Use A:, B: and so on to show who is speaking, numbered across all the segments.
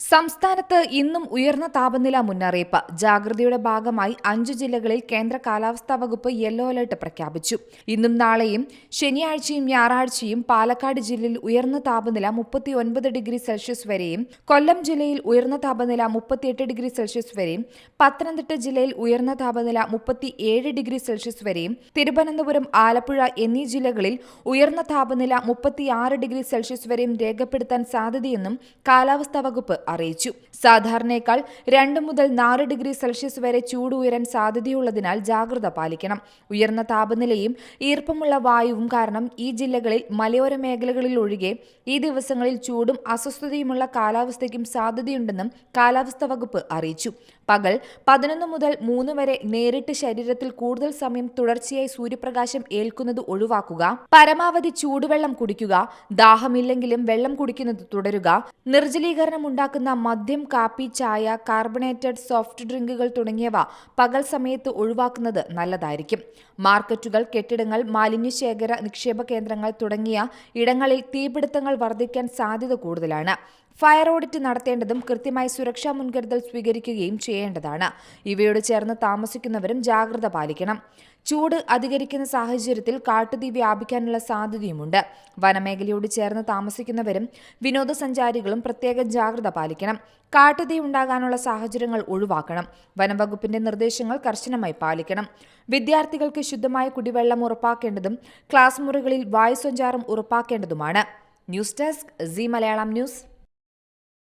A: സംസ്ഥാനത്ത് ഇന്നും ഉയർന്ന താപനില മുന്നറിയിപ്പ്. ജാഗ്രതയുടെ ഭാഗമായി അഞ്ചു ജില്ലകളിൽ കേന്ദ്ര കാലാവസ്ഥാ വകുപ്പ് യെല്ലോ അലർട്ട് പ്രഖ്യാപിച്ചു. ഇന്നും നാളെയും ശനിയാഴ്ചയും ഞായറാഴ്ചയും പാലക്കാട് ജില്ലയിൽ ഉയർന്ന താപനില മുപ്പത്തി ഒൻപത് ഡിഗ്രി സെൽഷ്യസ് വരെയും കൊല്ലം ജില്ലയിൽ ഉയർന്ന താപനില മുപ്പത്തിയെട്ട് ഡിഗ്രി സെൽഷ്യസ് വരെയും പത്തനംതിട്ട ജില്ലയിൽ ഉയർന്ന താപനില മുപ്പത്തിയേഴ് ഡിഗ്രി സെൽഷ്യസ് വരെയും തിരുവനന്തപുരം ആലപ്പുഴ എന്നീ ജില്ലകളിൽ ഉയർന്ന താപനില മുപ്പത്തിയാറ് ഡിഗ്രി സെൽഷ്യസ് വരെയും രേഖപ്പെടുത്താൻ സാധ്യതയെന്നും കാലാവസ്ഥാ വകുപ്പ് അറിയിച്ചു. സാധാരണയേക്കാൾ രണ്ട് മുതൽ നാല് ഡിഗ്രി സെൽഷ്യസ് വരെ ചൂട് ഉയരാൻ സാധ്യതയുള്ളതിനാൽ ജാഗ്രത പാലിക്കണം. ഉയർന്ന താപനിലയും ഈർപ്പമുള്ള വായുവും കാരണം ഈ ജില്ലകളിൽ മലയോര മേഖലകളിൽ ഒഴികെ ഈ ദിവസങ്ങളിൽ ചൂടും അസ്വസ്ഥതയുമുള്ള കാലാവസ്ഥയ്ക്കും സാധ്യതയുണ്ടെന്നും കാലാവസ്ഥാ വകുപ്പ് അറിയിച്ചു. പകൽ പതിനൊന്ന് മുതൽ മൂന്ന് വരെ നേരിട്ട് ശരീരത്തിൽ കൂടുതൽ സമയം തുടർച്ചയായി സൂര്യപ്രകാശം ഏൽക്കുന്നത് ഒഴിവാക്കുക. പരമാവധി ചൂടുവെള്ളം കുടിക്കുക. ദാഹമില്ലെങ്കിലും വെള്ളം കുടിക്കുന്നത് തുടരുക. നിർജലീകരണം ഉണ്ടാക്കുന്ന മദ്യം കാപ്പി ചായ കാർബണേറ്റഡ് സോഫ്റ്റ് ഡ്രിങ്കുകൾ തുടങ്ങിയവ പകൽ സമയത്ത് ഒഴിവാക്കുന്നത് നല്ലതായിരിക്കും. മാർക്കറ്റുകൾ കെട്ടിടങ്ങൾ മാലിന്യശേഖര നിക്ഷേപ കേന്ദ്രങ്ങൾ തുടങ്ങിയ ഇടങ്ങളിൽ തീപിടുത്തങ്ങൾ വർദ്ധിക്കാൻ സാധ്യത കൂടുതലാണ്. ഫയർ ഓഡിറ്റ് നടത്തേണ്ടതും കൃത്യമായി സുരക്ഷാ മുൻകരുതൽ സ്വീകരിക്കുകയും ചെയ്യേണ്ടതാണ്. ഇവയോട് ചേർന്ന് താമസിക്കുന്നവരും ജാഗ്രത പാലിക്കണം. ചൂട് അധികരിക്കുന്ന സാഹചര്യത്തിൽ കാട്ടുതീ വ്യാപിക്കാനുള്ള സാധ്യതയുമുണ്ട്. വനമേഖലയോട് ചേർന്ന് താമസിക്കുന്നവരും വിനോദസഞ്ചാരികളും പ്രത്യേക ജാഗ്രത പാലിക്കണം കാട്ടുതീ ഉണ്ടാകാനുള്ള സാഹചര്യങ്ങൾ ഒഴിവാക്കണം. വനംവകുപ്പിന്റെ നിർദ്ദേശങ്ങൾ കർശനമായി പാലിക്കണം. വിദ്യാർത്ഥികൾക്ക് ശുദ്ധമായ കുടിവെള്ളം ഉറപ്പാക്കേണ്ടതും ക്ലാസ് മുറികളിൽ വായു സഞ്ചാരം ഉറപ്പാക്കേണ്ടതുമാണ്. News desk C Malayalam news.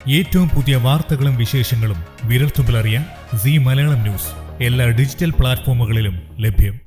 B: ഏറ്റവും പുതിയ വാർത്തകളും വിശേഷങ്ങളും വിരൽത്തുമ്പിലറിയാൻ സി മലയാളം ന്യൂസ്. എല്ലാ ഡിജിറ്റൽ പ്ലാറ്റ്ഫോമുകളിലും ലഭ്യം.